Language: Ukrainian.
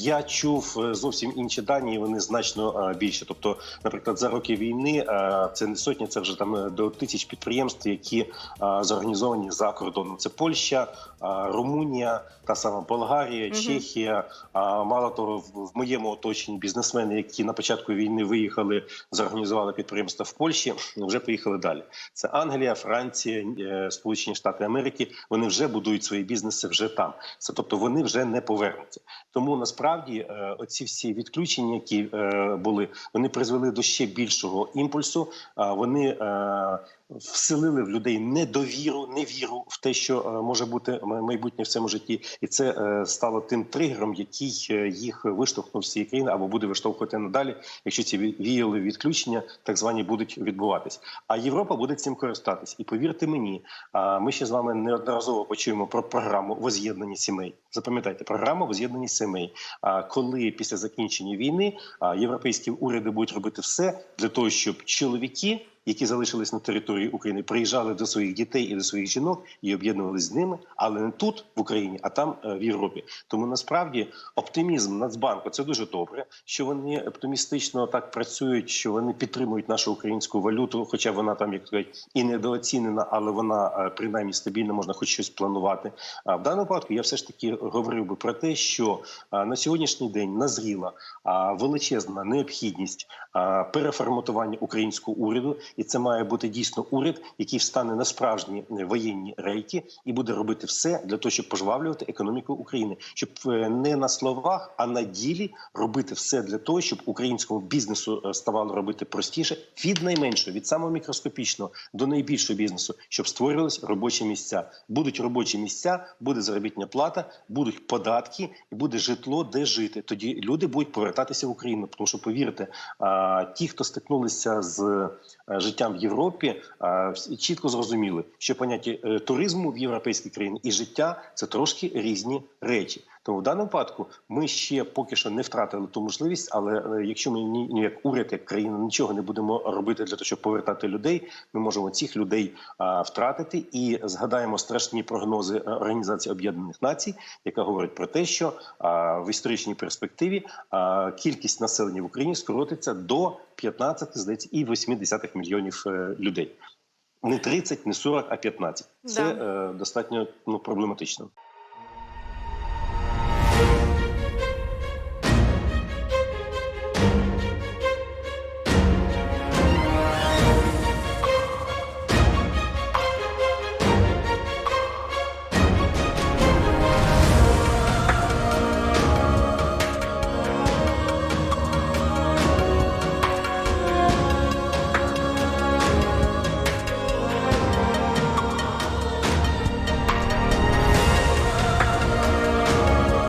Я чув е, зовсім інші дані, і вони значно е, більше. Тобто, наприклад, за роки війни е, це не сотні, це вже там до тисяч підприємств, які зорганізовані за кордоном. Це Польща, Румунія, та сама Болгарія, Чехія. Мало того, в моєму оточенні бізнесмени, які на початку війни виїхали, зорганізували підприємства в Польщі, вже поїхали далі. Це Англія, Франція, Сполучені Штати Америки. Вони вже будують свої бізнеси вже там. Це тобто вони вже не повернуться. Тому насправді е, оці всі відключення, які е, були, вони призвели до ще більшого імпульсу. Вони е, вселили в людей недовіру, невіру в те, що е, може бути майбутнє в цьому житті, і це е, стало тим тригером, який е, їх виштовхнув з цієї країни або буде виштовхувати надалі, якщо ці ві- віялові відключення, так звані, будуть відбуватись. А Європа буде цим користатись. І повірте мені, ми ще з вами неодноразово почуємо про програму воз'єднання сімей. Запам'ятайте, програма воз'єднання сімей. А коли після закінчення війни європейські уряди будуть робити все для того, щоб чоловіки. Які залишились на території України, приїжджали до своїх дітей і до своїх жінок і об'єднувалися з ними, але не тут в Україні, а там е, в Європі. Тому насправді оптимізм Нацбанку це дуже добре, що вони оптимістично так працюють, що вони підтримують нашу українську валюту, хоча вона там як кажуть, і недооцінена, але вона е, принаймні стабільна, можна хоч щось планувати. А в даному випадку я все ж таки говорив би про те, що е, на сьогоднішній день назріла величезна необхідність переформатування українського уряду, і це має бути дійсно уряд, який встане на справжні воєнні рейки і буде робити все для того, щоб пожвавлювати економіку України, щоб е, не на словах, а на ділі робити все для того, щоб українському бізнесу е, ставало робити простіше від найменшого, від самого мікроскопічного до найбільшого бізнесу, щоб створювались робочі місця. Будуть робочі місця, буде заробітня плата, будуть податки і буде житло, де жити. Тоді люди будуть повертатися в Україну. Тому що повірте, ті, хто стикнулися з е, життям в Європі, чітко зрозуміли, що поняття е, туризму в європейській країні і життя це трошки різні речі. Тому в даному випадку ми ще поки що не втратили ту можливість, але е, якщо ми ні, як уряд, як країна нічого не будемо робити для того, щоб повертати людей, ми можемо цих людей втратити і згадаємо страшні прогнози е, Організації Об'єднаних Націй, яка говорить про те, що в історичній перспективі кількість населення в Україні скоротиться до 15, здається, і 80 мільйонів е, людей. Не 30, не 40, а 15. Це Да. е, достатньо ну, проблематично.